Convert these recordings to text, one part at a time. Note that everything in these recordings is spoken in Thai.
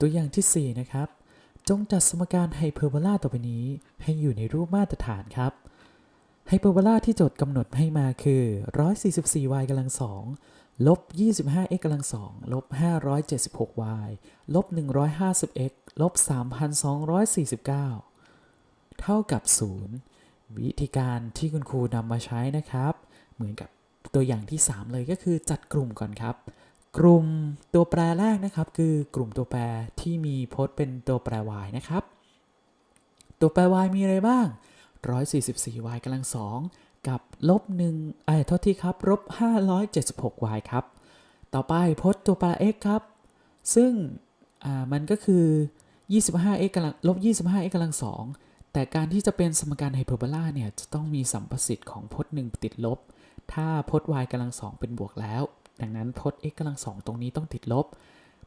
ตัวอย่างที่ 4 นะครับ จงจัดสมการไฮเปอร์โบลาต่อไปนี้ ให้อยู่ในรูปมาตรฐานครับ ไฮเปอร์โบลาที่โจทย์กำหนดให้มาคือ 144y กำลัง2ลบ 25x กำลัง2ลบ 576y ลบ 150x ลบ 3,249 เท่ากับ 0 วิธีการที่คุณครูนำมาใช้นะครับ เหมือนกับตัวอย่างที่ 3 เลยก็คือจัดกลุ่มก่อนครับ กลุ่มตัวแปรแรกนะครับ คือกลุ่มตัวแปรที่มีพจน์เป็นตัวแปร y นะครับ ตัวแปร y มีอะไรบ้าง 144y กำลัง 2 กับลบ1เอ้ยโทษทีครับลบ 576y ครับ ต่อไปพจน์ตัวแปร x ครับ ซึ่งอ่ามันก็คือ 25x กำลังลบ 25x กำลัง 2 แต่การที่จะเป็นสมการไฮเปอร์โบลาเนี่ย จะต้องมีสัมประสิทธิ์ของพจน์หนึ่งติดลบ ถ้าพจน์ y กำลัง 2 เป็นบวกแล้ว ดังนั้นพจน์ x กำลัง 2 ตรงนี้ต้องติดลบ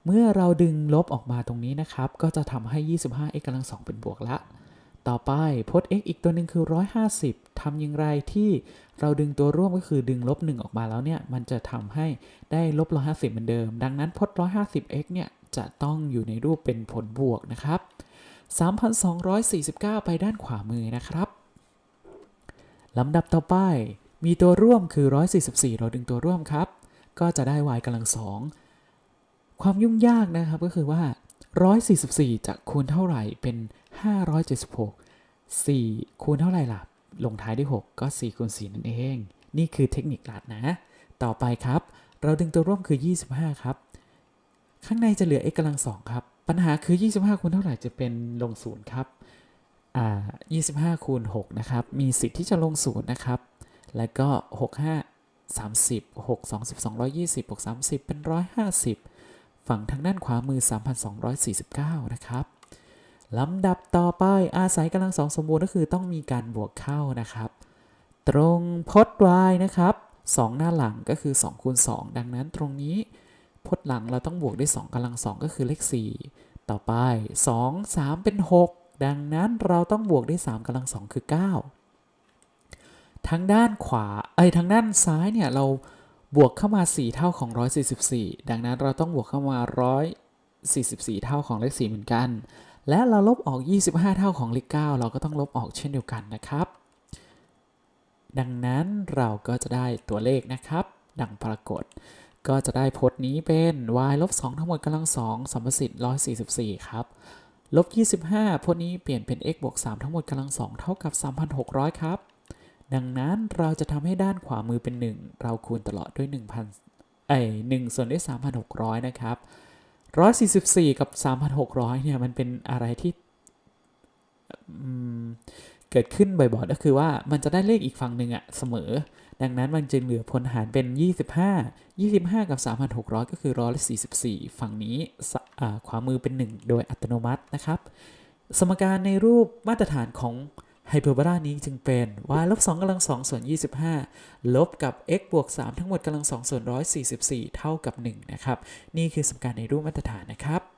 เมื่อเราดึงลบออกมาตรงนี้นะครับ ก็จะทำให้ 25x กำลัง 2 เป็นบวกละ ต่อไปพจน์ x อีกตัวหนึ่งคือ 150ทำอย่างไรที่เราดึงตัวร่วมก็คือดึงลบ 1 ออกมาแล้วเนี่ย มันจะทำให้ได้ลบ 150 เหมือนเดิม ดังนั้นพจน์ 150x เนี่ยจะต้องอยู่ในรูปเป็นผลบวกนะครับ 3,249 ไปด้านขวามือนะครับลำดับต่อไปมีตัวร่วมคือ 144 เราดึงตัวร่วมครับ ก็จะได้ y กำลัง2ความยุ่งยากนะครับก็คือว่า 144 จะคูณเท่าไหร่เป็น 576 4 คูณเท่าไหร่ล่ะ ลงท้ายด้วย 6 ก็ 4 คูณ 4 นั่นเอง นี่คือเทคนิคลัดนะ ต่อไปครับ เราดึงตัวร่วมคือ 25 ครับ ข้างในจะเหลือ x กำลัง2ครับ ปัญหาคือ 25 คูณเท่าไหร่จะเป็นลง0ครับอ่า25 คูณ 6 นะครับ มีสิทธิ์ที่จะลง0นะครับ แล้วก็ 6 5 30 6 2 220 6 30 เป็น 150 ฝั่งทางด้านขวามือ 3,249 นะครับลำดับต่อไปอาศัยกำลังสองสมบูรณ์ก็คือต้องมีการบวกเข้านะครับ ตรงพจน์ y นะครับ 2 หน้าหลังก็คือ2คูณ2ดังนั้นตรงนี้พจน์หลังเราต้องบวกด้วย2กำลัง2ก็คือเลข 4 ต่อไป 2 3 เป็น 6 ดังนั้นเราต้องบวกด้วย3กำลัง2คือ 9 ทางด้านขวาเอ้ยทางด้านซ้ายเนี่ยเราบวกเข้ามา 4 เท่าของ 144 ดังนั้นเราต้องบวกเข้ามา 144 เท่าของเลข4เหมือนกัน และเราลบออก 25 เท่าของเลข9เราก็ต้องลบออกเช่นเดียวกันนะครับ ดังนั้นเราก็จะได้ตัวเลขนะครับ ดังปรากฏ ก็จะได้พจน์นี้เป็น y ลบ2ทั้งหมดกำลัง2สัมประสิทธิ์144 ครับลบ25พจน์นี้เปลี่ยนเป็น x บวก3ทั้งหมดกำลัง2เท่ากับ 3,600 ครับ ดังนั้นเราจะทำให้ด้านขวามือเป็น 1 เราคูณตลอดด้วย 1,000 เอ้ย1ส่วนด้วย 3,600 นะครับ 144 กับ 3,600 เนี่ย มันเป็นอะไรที่เกิดขึ้นบ่อยๆ ก็คือว่ามันจะได้เลขอีกฝั่งหนึ่งอะเสมอ ดังนั้นมันจึงเหลือพลหารเป็น 25 25 กับ 3,600 ก็คือ 144 ฝั่งนี้ขวามือเป็น 1 โดยอัตโนมัตินะครับ สมการในรูปมาตรฐานของ ไฮเปอร์โบลานี้จึงเป็น y ลบ2กำลัง2ส่วน 25 ลบกับ x บวก 3 ทั้งหมดกำลัง2ส่วน144 เท่ากับ 1 นะครับ นี่คือสมการในรูปมาตรฐานนะครับ